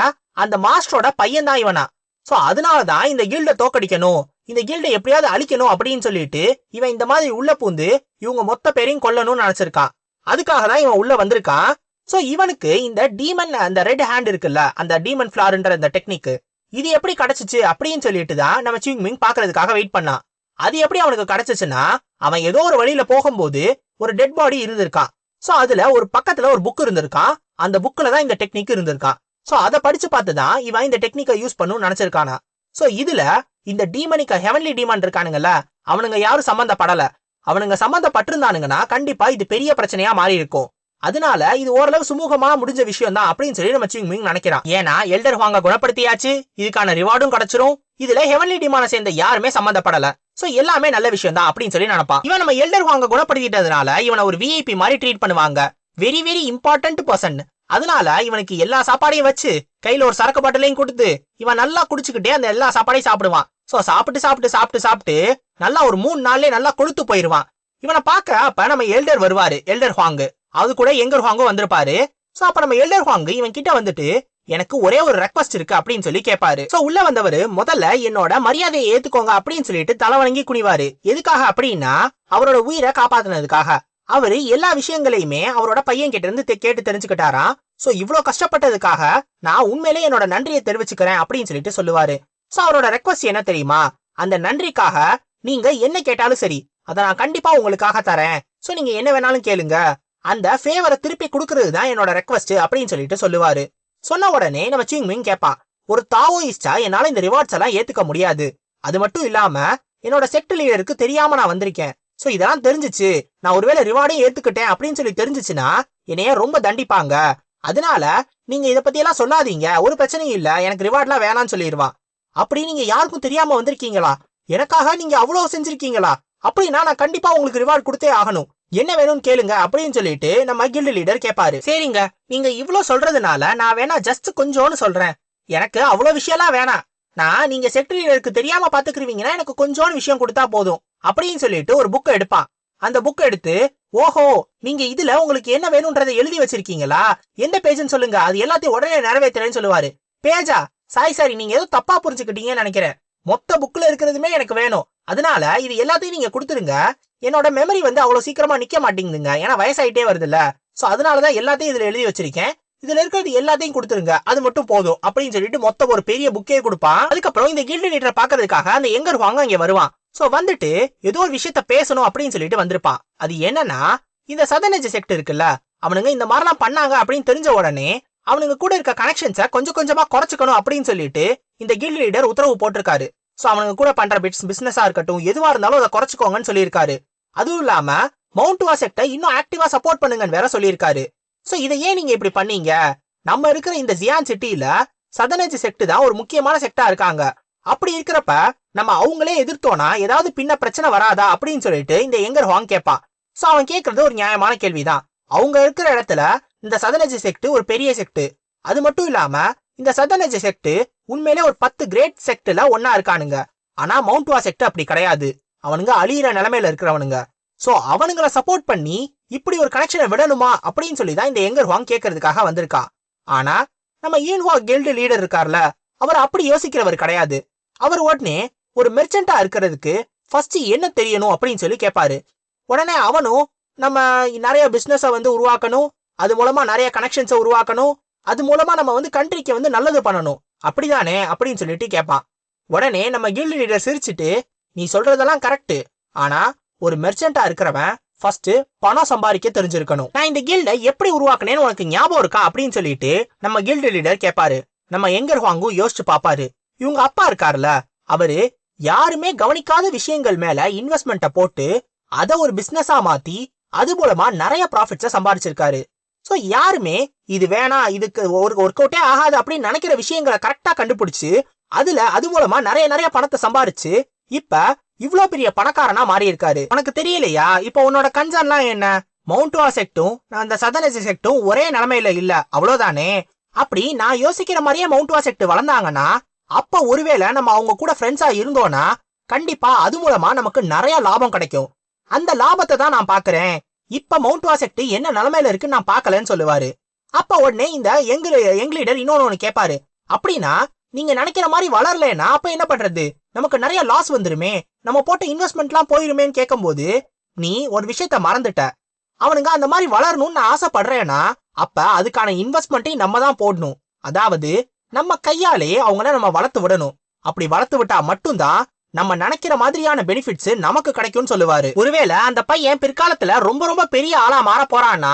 அந்த மாஸ்டரோட பையன் தான் இவனா. சோ அதனாலதான் இந்த கில்ட தோக்கடிக்கணும். இந்த கில்டை எப்படியாவது அழிக்கணும் அப்படின்னு சொல்லிட்டு இவன் இந்த மாதிரி உள்ள பூந்து இவங்க மொத்த பேரையும் கொல்லணும்னு நினைச்சிருக்கான். அதுக்காக தான் இவன் உள்ள வந்திருக்கான். சோ இவனுக்கு இந்த டீமன் அந்த ரெட் ஹேண்ட் இருக்குல்ல அந்த டீமன் ஃபிளார்ன்ற அந்த டெக்னிக் இது எப்படி கிடைச்சிச்சு அப்படின்னு சொல்லிட்டு தான் நம்ம சிங்மிங் பாக்குறதுக்காக வெயிட் பண்ணான். அது எப்படி அவனுக்கு கிடைச்சிச்சுன்னா அவன் ஏதோ ஒரு வழியில போகும்போது ஒரு டெட் பாடி இருந்திருக்கான். சோ அதுல ஒரு பக்கத்துல ஒரு புக் இருந்திருக்கான். அந்த புக்ல தான் இந்த டெக்னிக் இருந்திருக்கான். சோ அதை படிச்சு பார்த்து தான் இவன் இந்த டெக்னிக்கை யூஸ் பண்ணணும்னு நினைச்சிருக்கானா. சோ இதுல இந்த டீமனிக்க ஹெவன்லி டீமான் இருக்கானுங்கல்ல அவனுங்க யாரும் சம்பந்தப்படல அவனுங்க சம்பந்தப்பட்டிருந்தானுங்கன்னா கண்டிப்பா இது பெரிய பிரச்சனையா மாறி இருக்கும் அதனால இது ஓரளவு சுமூகமா முடிஞ்ச விஷயம் தான் அப்படின்னு சொல்லி நம்ம சிங்மிங் நினைக்கிறான். ஏன்னா எல்டர் வாங்க குணப்படுத்தியாச்சு இதுக்கான ரிவார்டும் கிடைச்சிரும். இதுல ஹெவன்லி டிமான சேர்ந்த யாருமே சம்மந்தப்படல. சோ எல்லாமே நல்ல விஷயம் தான் அப்படின்னு சொல்லி நினைப்பான். இவன் நம்ம எல்டர் வாங்க குணப்படுத்திட்டதுனால இவனை ஒரு விஐபி மாதிரி ட்ரீட் பண்ணுவாங்க. வெரி வெரி இம்பார்ட்டன்ட் பர்சன் அதனால இவனுக்கு எல்லா சாப்பாடையும் வச்சு கையில ஒரு சரக்கு பாட்டிலையும் கொடுத்து இவன் நல்லா குடிச்சுக்கிட்டே அந்த எல்லா சாப்பாடையும் சாப்பிடுவான். சோ சாப்பிட்டு சாப்பிட்டு சாப்பிட்டு சாப்பிட்டு நல்லா ஒரு மூணு நாள்லயே நல்லா கொழுத்து போயிருவான். இவனை பார்க்க அப்ப நம்ம எல்டர் வருவாரு எல்டர் ஹாங்கு அது கூட எங்கர் ஹாங்கும் வந்திருப்பாரு? சோ அப்ப நம்ம எல்டர் ஹாங்கு இவன் கிட்ட வந்துட்டு எனக்கு ஒரே ஒரு ரெக்வஸ்ட் இருக்கு அப்படின்னு சொல்லி கேட்பாரு சோ உள்ள வந்தவர் முதல்ல என்னோட மரியாதையை ஏத்துக்கோங்க அப்படின்னு சொல்லிட்டு தலை வணங்கி குனிவாரு. எதுக்காக அப்படின்னா அவரோட உயிரை காப்பாத்தினதுக்காக. அவரு எல்லா விஷயங்களையுமே அவரோட பையன் கிட்ட இருந்து தெ- கேட்டு தெரிஞ்சுக்கிட்டாராம். சோ இவ்வளவு கஷ்டப்பட்டதுக்காக நான் உண்மையிலே என்னோட நன்றியை தெரிவிச்சுக்கிறேன் அப்படின்னு சொல்லிட்டு சொல்லுவாரு. சோ அவரோட ரெக்வஸ்ட் என்ன தெரியுமா? அந்த நன்றிக்காக நீங்க என்ன கேட்டாலும் சரி அதை நான் கண்டிப்பா உங்களுக்காக தரேன். சோ நீங்க என்ன வேணாலும் கேளுங்க. அந்த ஃபேவரை திருப்பி கொடுக்கறது தான் என்னோட ரெக்வஸ்ட் அப்படின்னு சொல்லிட்டு சொல்லுவாரு. சொன்ன உடனே நம்ம சிங்மிங் கேட்பான் ஒரு தாவோயிஸ்டா என்னால இந்த ரிவார்ட்ஸ் எல்லாம் ஏத்துக்க முடியாது. அது மட்டும் இல்லாம என்னோட செக்ட் லீடருக்கு தெரியாம நான் வந்திருக்கேன். சோ இதெல்லாம் தெரிஞ்சுச்சு. நான் ஒருவேளை ரிவார்டையும் ஏத்துக்கிட்டேன். அப்படின்னு சொல்லி தெரிஞ்சுச்சுன்னா என்னைய ரொம்ப தண்டிப்பாங்க. அதனால நீங்க இத பத்தி எல்லாம் சொல்லாதீங்க. ஒரு பிரச்சனையும் இல்ல. எனக்கு ரிவார்ட்லாம் வேணாம்னு சொல்லிடுவான் அப்படி நீங்க யாருக்கும் தெரியாம வந்திருக்கீங்களா? எனக்காக நீங்க அவ்வளவு செஞ்சிருக்கீங்களா? அப்படின்னா நான் கண்டிப்பா உங்களுக்கு ரிவார்ட் கொடுத்தே ஆகணும். என்ன வேணும்னு கேளுங்க அப்படின்னு சொல்லிட்டு நம்ம கில்டு லீடர் கேட்பாரு சரிங்க நீங்க இவ்ளோ சொல்றதுனால நான் வேணா ஜஸ்ட் கொஞ்சோன்னு சொல்றேன். எனக்கு அவ்வளவு விஷயம்லாம் வேணாம். நான் நீங்க செக்ரட்டரியருக்கு தெரியாம பாத்துக்கிருவீங்கன்னா எனக்கு கொஞ்சோன்னு விஷயம் கொடுத்தா போதும் அப்படின்னு சொல்லிட்டு ஒரு புக்கை எடுப்பான். அந்த புக் எடுத்து ஓஹோ நீங்க இதுல உங்களுக்கு என்ன வேணும்ன்றதை எழுதி வச்சிருக்கீங்களா? எந்த பேஜ்னு சொல்லுங்க அது எல்லாத்தையும் உடனே நிறைவேத்துறேன்னு சொல்லுவாரு. பேஜா சாரி சாரி நீங்க ஏதோ தப்பா புரிஞ்சுக்கிட்டீங்கன்னு நினைக்கிறேன். மொத்த புக்ல இருக்கிறதுமே எனக்கு வேணும். அதனால இது எல்லாத்தையும் நீங்க கொடுத்துருங்க. என்னோட மெமரி வந்து அவ்வளோ சீக்கிரமாக நிற்க மாட்டேங்குதுங்க. ஏன்னா வயசாயிட்டே வருதுல்ல. அதனால தான் எல்லாத்தையும் இதில் எழுதி வச்சிருக்கேன். இதுல இருக்கிறது எல்லாத்தையும் கொடுத்துருங்க. அது மட்டும் போதும். அப்படின்னு சொல்லிட்டு மொத்தம் ஒரு பெரிய புக்கே கொடுப்பான். அதுக்கப்புறம் இந்த கில்டு லீடரை பாக்குறதுக்காக அந்த எங்கர் வாங்க அங்க வருவான். சோ வந்துட்டு ஏதோ ஒரு விஷயத்த பேசணும் அப்படின்னு சொல்லிட்டு வந்திருப்பான். அது என்னன்னா இந்த சதனஜ் செக்ட் இருக்குல்ல அவனுங்க இந்த மாதிரிலாம் பண்ணாங்க அப்படின்னு தெரிஞ்ச உடனே அவனுங்க கூட இருக்க கனெக்ஷன்ஸை கொஞ்சம் கொஞ்சமா குறைச்சிக்கணும் அப்படின்னு சொல்லிட்டு இந்த கில்டு லீடர் உத்தரவு போட்டிருக்காரு. ஸோ அவனுங்க கூட பண்ற பிட்ஸ் பிசினஸா இருக்கட்டும் எதுவா இருந்தாலும் அதை குறைச்சிக்கோங்கன்னு சொல்லியிருக்காரு. அதுவும் இல்லாம மவுண்ட் வாசெக்டை இன்னும் ஆக்டிவா சப்போர்ட் பண்ணுங்கன்னு வேற சொல்லியிருக்காரு. சோ இதை ஏன் நீங்க இப்படி பண்ணீங்க? நம்ம இருக்கிற இந்த ஜியான் சிட்டியில சதனஜ் செக்ட் தான் ஒரு முக்கியமான செக்டா இருக்காங்க. அப்படி இருக்கிறப்ப நம்ம அவங்களே எதிர்த்தோனா ஏதாவது பின்ன பிரச்சனை வராதா அப்படின்னு சொல்லிட்டு இந்த எங்கர் ஹாங் கேட்பான். சோ அவன் கேட்கறது ஒரு நியாயமான கேள்விதான். அவங்க இருக்கிற இடத்துல இந்த சதனஜ் செக்ட் ஒரு பெரிய செக்ட் அது மட்டும் இல்லாம இந்த சதனஜ் செக்ட் உண்மையிலே ஒரு பத்து கிரேட் செக்ட்ல ஒன்னா இருக்கானுங்க. ஆனா மவுண்ட் வா செக்ட் அப்படி கிடையாது. அவனுங்க அழியிற நிலைமையில இருக்கிறவனுங்க. ஸோ அவனுங்கள சப்போர்ட் பண்ணி இப்படி ஒரு கனெக்ஷனை விடணுமா அப்படின்னு சொல்லி தான் இந்த எங்கர் ஹாங் கேட்கறதுக்காக வந்திருக்கான் ஆனா நம்ம ஈன்ஹுவா கில்டு லீடர் இருக்கார்ல அவர் அப்படி யோசிக்கிறவர் கிடையாது. அவர் உடனே ஒரு மெர்ச்சண்டா இருக்கிறதுக்கு ஃபர்ஸ்ட் என்ன தெரியணும் அப்படின்னு சொல்லி கேட்பாரு உடனே அவனும் நம்ம நிறைய பிஸ்னஸை வந்து உருவாக்கணும் அது மூலமா நிறைய கனெக்ஷன்ஸை உருவாக்கணும் அது மூலமா நம்ம வந்து கண்ட்ரிக்கு வந்து நல்லது பண்ணணும். அப்படிதானே அப்படின்னு சொல்லிட்டு கேட்பான் உடனே நம்ம கில்டு லீடர் சிரிச்சுட்டு நீ சொல்றதெல்லாம் கரெக்ட் ஆனா ஒரு மெர்ச்சண்டா இருக்கிறவன் ஃபர்ஸ்ட் பணம் சம்பாதிக்க தெரிஞ்சிருக்கணும். நான் இந்த கில்டை எப்படி உருவாக்குனேன்னு உனக்கு ஞாபகம் இருக்கா அப்படின்னு சொல்லிட்டு நம்ம கில்டு லீடர் கேட்பாரு நம்ம எங்கர் வாங்கும் யோசிச்சு பாப்பாரு. இவங்க அப்பா இருக்காருல அவரு யாருமே கவனிக்காத விஷயங்கள் மேல இன்வெஸ்ட்மெண்ட்டை போட்டு அதை ஒரு பிசினஸா மாத்தி அது மூலமா நிறைய ப்ராஃபிட்ஸை சம்பாதிச்சிருக்காரு. சோ யாருமே இது வேணாம் இதுக்கு ஒரு ஒர்க் அவுட்டே ஆகாது அப்படின்னு நினைக்கிற விஷயங்களை கரெக்டா கண்டுபிடிச்சு அதுல அது மூலமா நிறைய நிறைய பணத்தை சம்பாரிச்சு இப்ப இவ்வளவு பெரிய பணக்காரனா மாறி இருக்காரு உனக்கு தெரியலையா? இப்ப உன்னோட கன்சர்ன்லாம் என்ன? மவுண்ட்வா செக்டும் அந்த சதனஜி செக்டும் ஒரே நிலைமையில இல்ல. அவ்வளவுதானே? அப்படி நான் யோசிக்கிற மாதிரியே மவுண்ட்வா செக்ட் வளர்ந்தாங்கன்னா அப்ப ஒருவேளை நம்ம அவங்க கூட ஃப்ரெண்ட்ஸா இருந்தோம்னா கண்டிப்பா அது மூலமா நமக்கு நிறைய லாபம் கிடைக்கும். அந்த லாபத்தை தான் நான் பாக்குறேன். இப்ப மவுண்ட் வாசெக்ட் என்ன நிலைமையில இருக்குன்னு நான் பார்க்கலன்னு சொல்லுவாரு. அப்ப உடனே இந்த எங்க எங்க லீடர் இன்னொன்னு ஒண்ணு கேட்பாரு அப்படின்னா நீங்க நினைக்கிற மாதிரி வளரலன்னா அப்ப என்ன பண்றது? நமக்கு நிறைய லாஸ் வந்துருமே. நம்ம போட்ட இன்வெஸ்ட்மெண்ட்லாம் போயிருமேன்னு கேட்கும்போது நீ ஒரு விஷயத்த மறந்துட்ட. அவனுங்க அந்த மாதிரி வளரணும்னு நான் ஆசைப்படுறேன்னா அப்ப அதுக்கான இன்வெஸ்ட்மெண்ட்டையும் நம்ம தான் போடணும். அதாவது நம்ம கையாலேயே அவங்கள நம்ம வளர்த்து விடணும். அப்படி வளர்த்து விட்டா மட்டும்தான் நம்ம நினைக்கிற மாதிரியான பெனிஃபிட்ஸ் நமக்கு கிடைக்கும்னு சொல்லுவாரு. ஒருவேளை அந்த பையன் பிற்காலத்துல ரொம்ப ரொம்ப பெரிய ஆளா மாற போறான்னா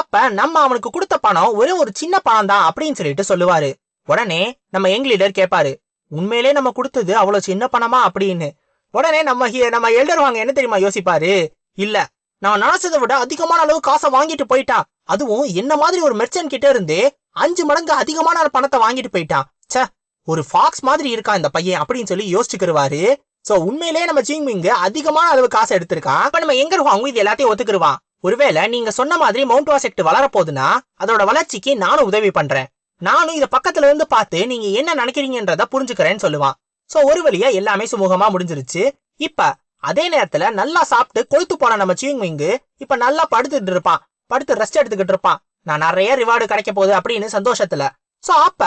அப்ப நம்ம அவனுக்கு கொடுத்த பணம் ஒரே ஒரு சின்ன பணம் தான் அப்படின்னு சொல்லிட்டு சொல்லுவாரு. உடனே நம்ம யங் லீடர் கேட்பாரு உண்மையிலே நம்ம கொடுத்தது அவ்வளவு சின்ன பணமா? அப்படின்னு. உடனே நம்ம நம்ம எல்டர் வாங்க என்ன தெரியுமா யோசிப்பாரு? இல்ல நான் நினைச்சதை விட அதிகமான அளவு காசை வாங்கிட்டு போயிட்டான் அதுவும் என்ன மாதிரி ஒரு மெர்ச்சன் கிட்ட இருந்து அஞ்சு மடங்கு அதிகமான பணத்தை வாங்கிட்டு போயிட்டான் ச்சே ஒரு ஃபாக்ஸ் மாதிரி இருக்கான் இந்த பையன்? அப்படின்னு சொல்லி யோசிச்சுக்கிருவாரு. சோ உண்மையிலேயே நம்ம ஜிங்மிங் அதிகமான அளவு காசு எடுத்திருக்கான் இப்ப நம்ம எங்க இருக்கோம் இது எல்லாத்தையும் ஒத்துக்கிருவான். ஒருவேளை நீங்க சொன்ன மாதிரி மவுண்ட் வாசெக்ட் வளர போகுதுன்னா அதோட வளர்ச்சிக்கு நானும் உதவி பண்றேன். நானும் இத பக்கத்துல இருந்து பார்த்து நீங்க என்ன நினைக்கிறீங்கன்றத புரிஞ்சுக்கிறேன்னு சொல்லுவான். சோ ஒரு வழியா எல்லாமே சுமூகமா முடிஞ்சிருச்சு. இப்ப அதே நேரத்துல நல்லா சாப்பிட்டு கொழுத்து போன நம்ம சியூங்மிங் இப்ப நல்லா படுத்துட்டு இருப்பான். படுத்து ரெஸ்ட் எடுத்துக்கிட்டு இருப்பான். நான் நிறைய ரிவார்டு கிடைக்க போகுது அப்படின்னு சந்தோஷத்துல. சோ அப்ப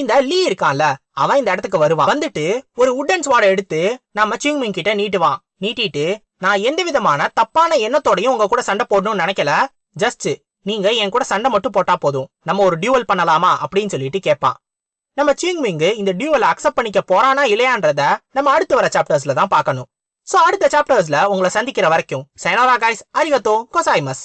இந்த லீ இருக்கான்ல அவன் இந்த இடத்துக்கு வருவான். வந்துட்டு ஒரு உட்டன் ஸ்வாட எடுத்து நம்ம சியூங்மிங் கிட்ட நீட்டுவான். நீட்டிட்டு நான் எந்த விதமான தப்பான எண்ணத்தோடையும் உங்க கூட சண்டை போடணும்னு நினைக்கல. ஜஸ்ட் நீங்க என் கூட சண்டை மட்டும் போட்டா போதும். நம்ம ஒரு டியூவல் பண்ணலாமா? அப்படின்னு சொல்லிட்டு கேட்பான் நம்ம சிங்மிங்கு இந்த டியூவலை அக்செப்ட் பண்ணிக்க போறானா இல்லையான்றத நம்ம அடுத்து வர சாப்டர்ஸ்ல தான் பார்க்கணும். சோ அடுத்த சாப்டர்ஸ்ல உங்களை சந்திக்கிற வரைக்கும் சைனோரா காய்ஸ் அரிகத்தோ கொசாய்மஸ்